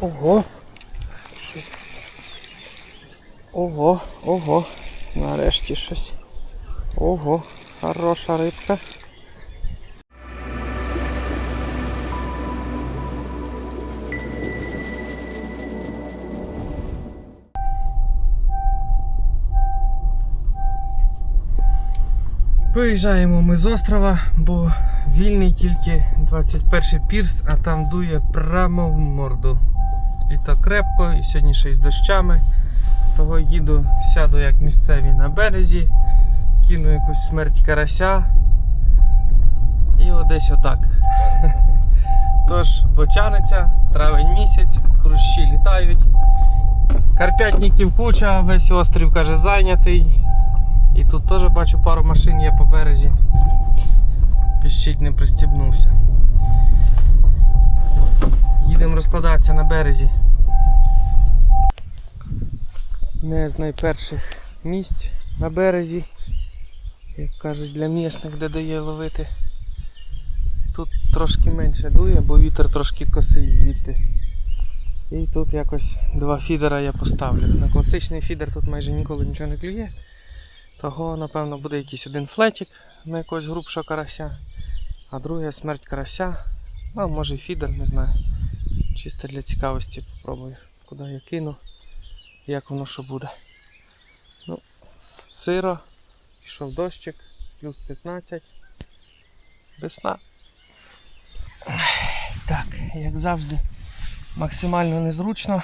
Ого. Щось. Ого, ого. Нарешті щось. Ого, хороша рибка. Виїжджаємо ми з острова, бо вільний тільки 21 пірс, а там дує прямо в морду. І то крепко, і сьогодні ще й з дощами. Того їду, сяду як місцеві на березі, кину якусь смерть карася. І одесь отак. Тож, бочаниця, травень місяць, хрущі літають. Карпятників куча, весь острів каже зайнятий. І тут теж бачу пару машин є по березі. Піщить не пристібнувся. Їдемо розкладатися на березі. Не з найперших місць на березі. Як кажуть, для місних, де дає ловити. Тут трошки менше дує, бо вітер трошки косий звідти. І тут якось два фідера я поставлю. На класичний фідер тут майже ніколи нічого не клює. Того, напевно, буде якийсь один флетик на якогось грубшого карася, а друге смерть карася. Ну, а може і фідер, не знаю. Чисто для цікавості попробую, куди я кину, як воно що буде. Ну, сиро, пішов дощик, плюс 15. Весна. Так, як завжди, максимально незручно.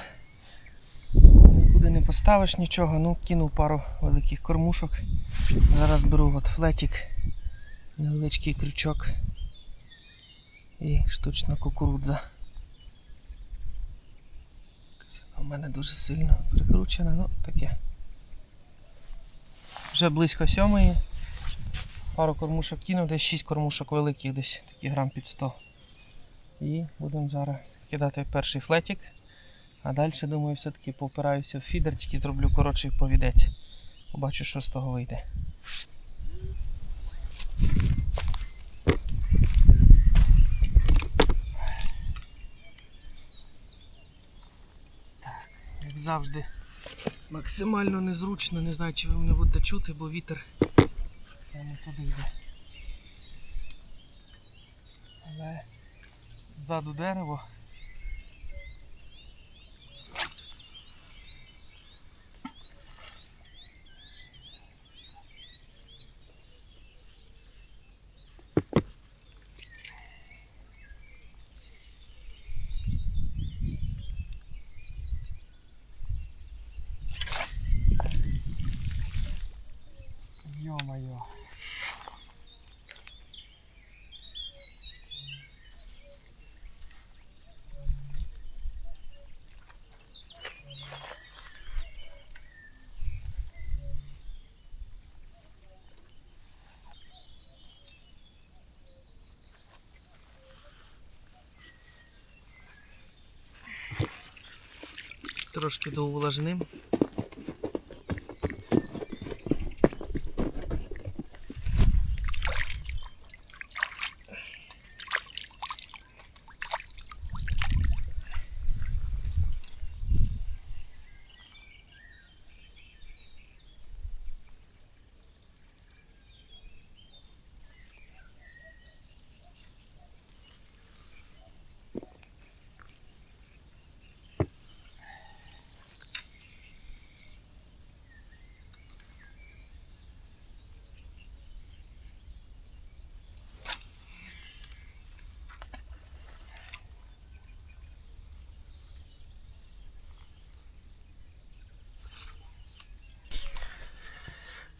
Нікуди не поставиш нічого, ну кинув пару великих кормушок. Зараз беру от флетик, невеличкий крючок і штучна кукурудза. Якась вона У мене дуже сильно прикручена, ну таке. Вже близько сьомої. Пару кормушок кинув, десь 6 кормушок великих, десь такі грам під 100. І будемо зараз кидати перший флетик. А далі, думаю, все-таки повпираюся в фідер, тільки зроблю коротший повідець. Побачу, що з того вийде. Так, як завжди, максимально незручно, не знаю, чи ви мене будете чути, бо вітер саме туди йде. Але ззаду дерево. Трошки доувлажним.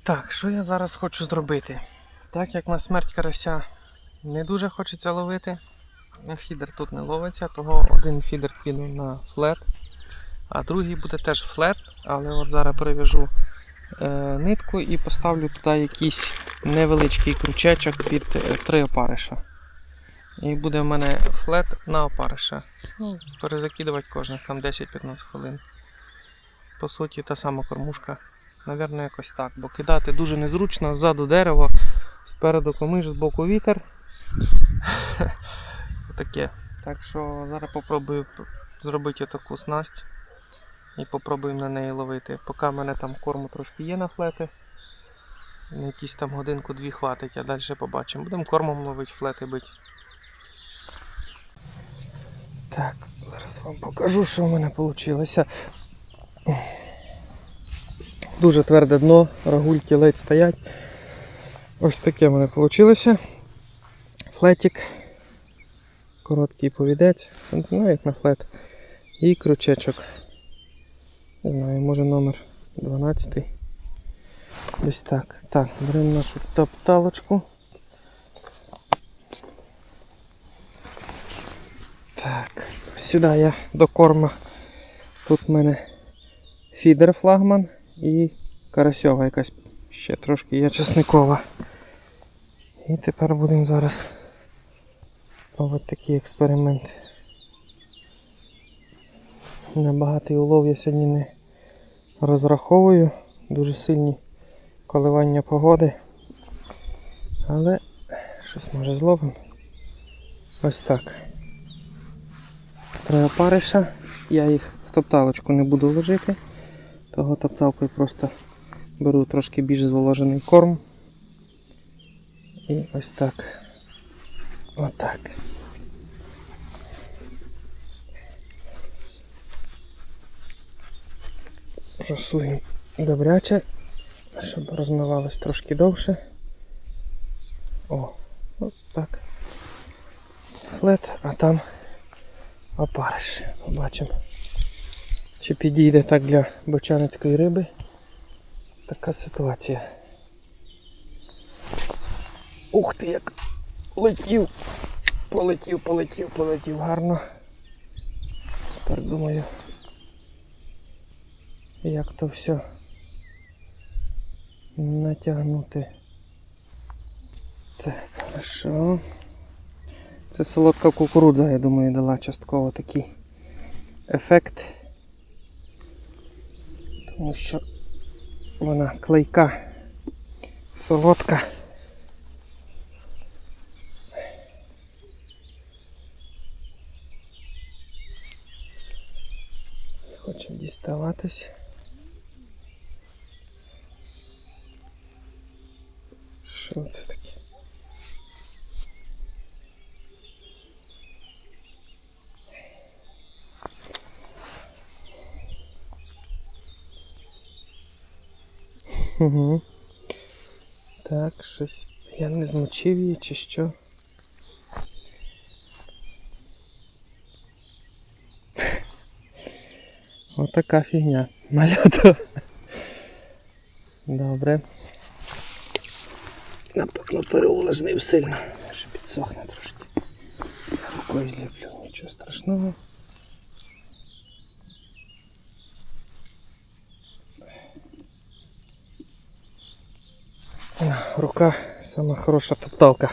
Так, що я зараз хочу зробити? Так як на смерть карася не дуже хочеться ловити, фідер тут не ловиться, того один фідер кину на флет, а другий буде теж флет, але от зараз перев'яжу е, нитку і поставлю туди якийсь невеличкий крючечок під е, три опариша. І буде в мене флет на опариша. Ну, перезакидувати кожних там 10-15 хвилин. По суті, та сама кормушка. Навірно, якось так, бо кидати дуже незручно, ззаду дерево, спереду комиш, збоку вітер. Таке. Так що зараз попробую зробити таку снасть і попробуємо на неї ловити. Поки в мене там корму трошки є на флети. На якісь там годинку-дві хватить, а далі побачимо. Будемо кормом ловити, флети бити. Так, зараз вам покажу, що в мене вийшло. Дуже тверде дно, рагульки ледь стоять. Ось таке в мене вийшло. Флетик. Короткий повідець, ну як на флет. І крючечок. Не знаю, може номер 12. Десь так. Так, беремо нашу топталочку. Так, сюди я до корма. Тут в мене фідер флагман і карасьова якась ще трошки є чесникова. І тепер будемо зараз робити такий експеримент. На багатий улов я сьогодні не розраховую. Дуже сильні коливання погоди. Але щось може зловимо. Ось так. Три опариша. Я їх в топталочку не буду ложити. Того топталкою просто беру трошки більш зволожений корм. І ось так. Отак. Просуємо добряче, щоб розмивалось трошки довше. О, от так. Флет, а там опариш. Побачимо. Чи підійде так для бочаницької риби. Така ситуація. Ух ти як летів! Полетів, полетів, полетів гарно. Тепер думаю, як то все натягнути. Так, хорошо. Це солодка кукурудза, я думаю, дала частково такий ефект. Тому що вона клейка, солодка. Хоче діставатись. Що це таке? Угу. Так, щось. Я не змочив її чи що. Отака фігня. Малята. Добре. Напевно, переувлажнив сильно. Ще підсохне трошки. Рукою зліплю, нічого страшного. Рука сама хороша топталка.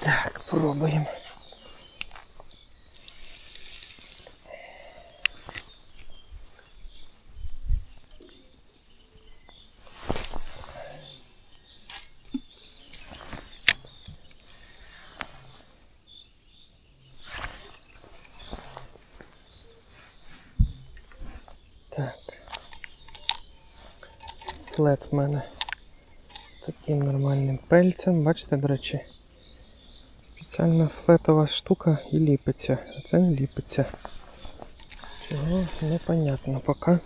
Так, пробуємо. Флет в мене з таким нормальним пельцем. Бачите, до речі, спеціальна флетова штука і ліпиться, а це не ліпиться. Чого непонятно поки.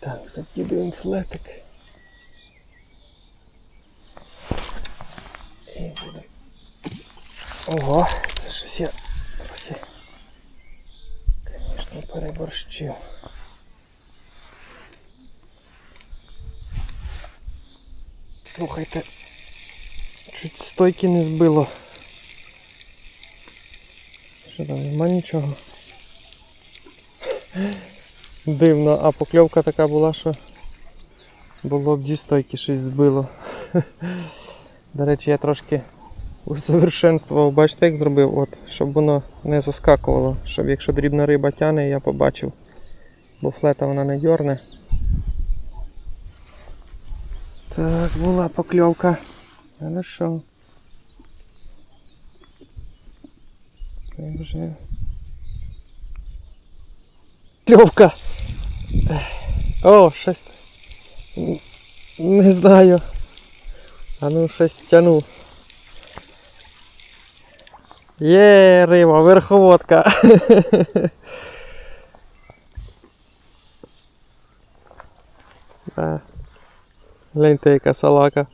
Так, закидуємо флетик. І буде. Ого, це щось я трохи, звісно, переборщив. Слухайте, чуть стойки не збило. Що там, нема нічого? Дивно, а покльовка така була, що було б зі стойки щось збило. До речі, я трошки усовершенствував, бачите, як зробив, от, щоб воно не заскакувало, щоб якщо дрібна риба тяне, я побачив. Бо флета вона не дьорне. Так, була покльовка. Хорошо. Ти вже. Кльовка. О, щось. Не знаю. А ну щось тяну. Є риба, верховодка. Да. Гляньте, яка салака.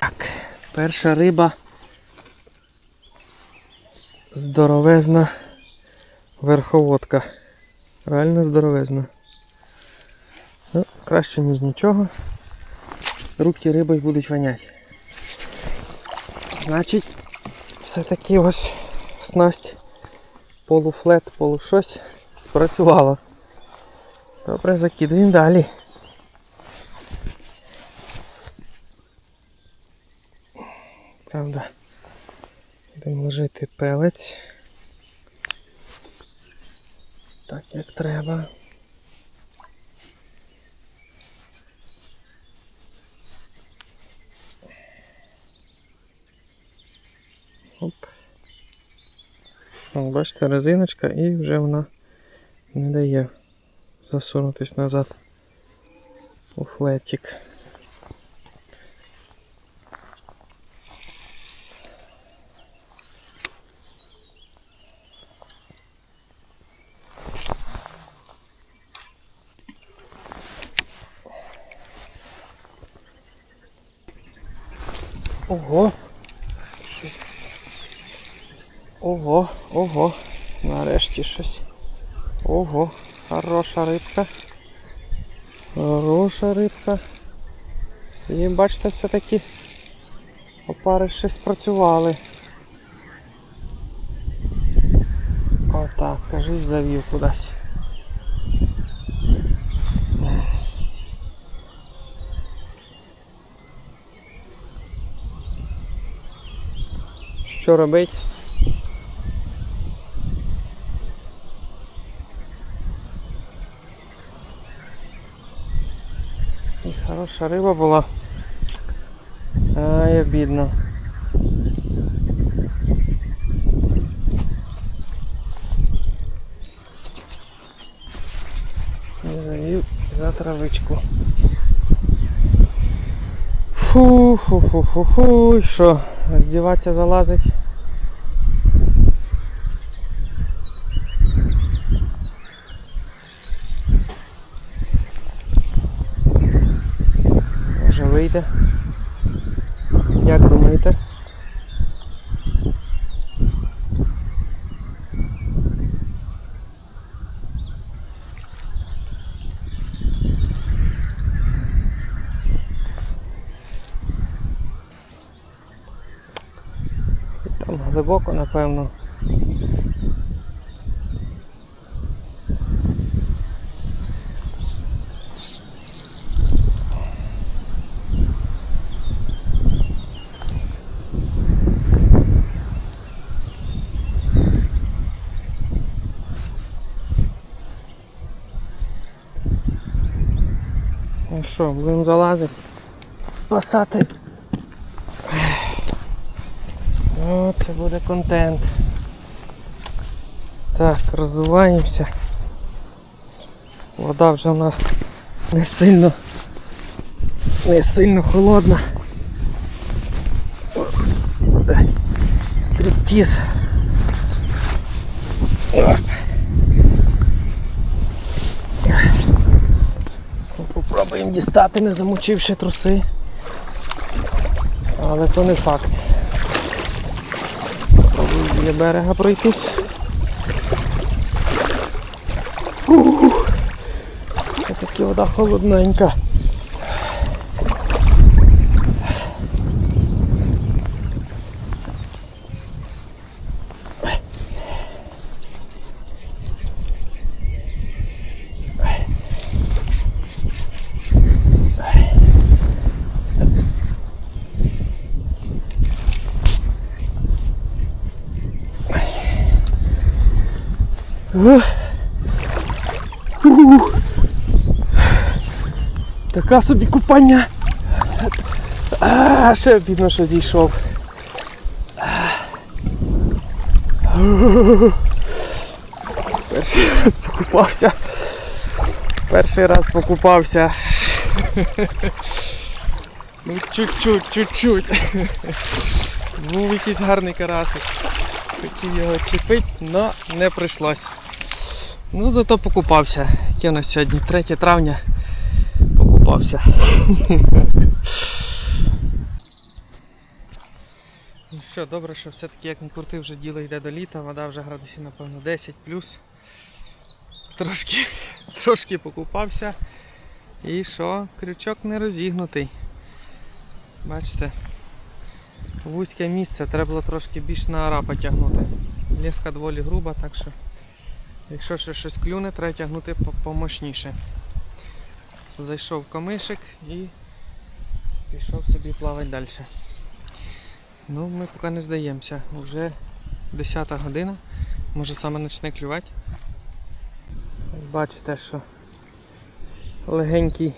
Так, перша риба. Здоровезна верховодка. Реально здоровезна. Ну, краще, ніж нічого. Руки рибою будуть воняти. Значить, все-таки ось снасть полуфлет, полушось спрацювало. Добре, закидуємо далі. Правда. Будемо ложити пелець. Так як треба. Оп. Бачите, резиночка і вже вона не дає засунутись назад у флетик. Ого! Щось. Ого, ого, нарешті щось. Ого, хороша рибка. Хороша рибка. І бачите, все-таки опариші спрацювали. Отак, кажись, завів кудись. Що робить? І хороша риба була. Ай, обідно. Не завів за травичку. Фу, фу, фу, фу, фу. Що, роздіватися залазить? Може вийде? Як думаєте? Там глибоко, напевно. Ну що, будемо залазити, спасати. О, це буде контент. Так, розвиваємося. Вода вже у нас не сильно не сильно холодна. Стриптіз. Оп. Ну, Попробуємо дістати, не замочивши труси. Але то не факт. Попробую біля берега пройтись. Все-таки вода холодненька. Така собі купання. А, ще обідно, що зійшов. Перший раз покупався. Перший раз покупався. Ну, чуть-чуть, чуть-чуть. Був якийсь гарний карасик. Хотів його чіпити, але не прийшлось. Ну, зато покупався. Яке у нас сьогодні 3 травня. Покупався. Ну що, добре, що все-таки як не крути, вже діло йде до літа, вода вже градусів, напевно, 10 плюс. Трошки, трошки покупався. І що, крючок не розігнутий. Бачите, вузьке місце, треба було трошки більш на ара потягнути. Леска доволі груба, так що якщо ще щось клюне, треба тягнути помощніше. Зайшов в камишик і пішов собі плавати далі. Ну, ми поки не здаємося. Вже 10 година, може саме почне клювати. Бачите, що легенький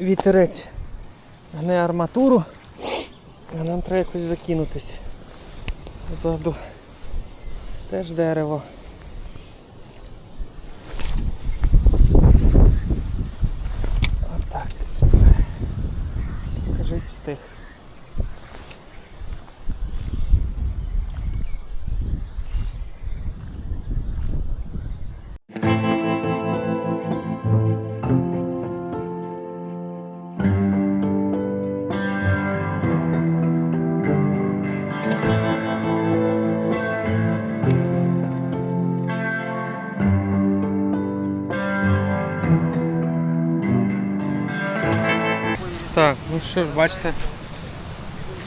вітерець гне арматуру, а нам треба якось закинутись. Ззаду теж дерево. Отак. Кажись Так, ну що ж, бачите,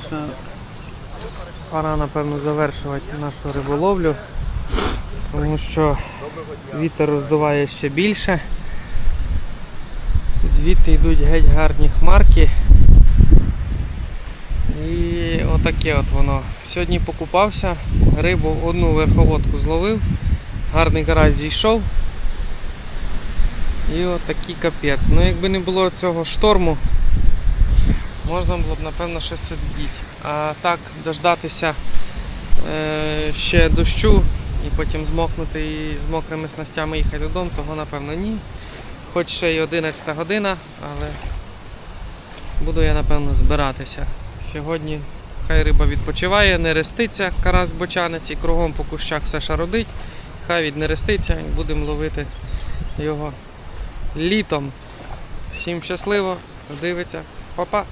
що пора напевно завершувати нашу риболовлю, тому що вітер роздуває ще більше. Звідти йдуть геть гарні хмарки. І отаке от воно. Сьогодні покупався, рибу одну верховодку зловив, гарний карась зійшов. І отакий капець. Ну якби не було цього шторму, можна було б напевно ще сидіти. А так дождатися е, ще дощу і потім змокнути і з мокрими снастями їхати додому, того напевно ні. Хоч ще й 11 година, але буду я напевно збиратися. Сьогодні хай риба відпочиває, не реститься, карась бочанець і кругом по кущах все шародить. Хай від не будемо ловити його літом. Всім щасливо, хто дивиться. Па-па!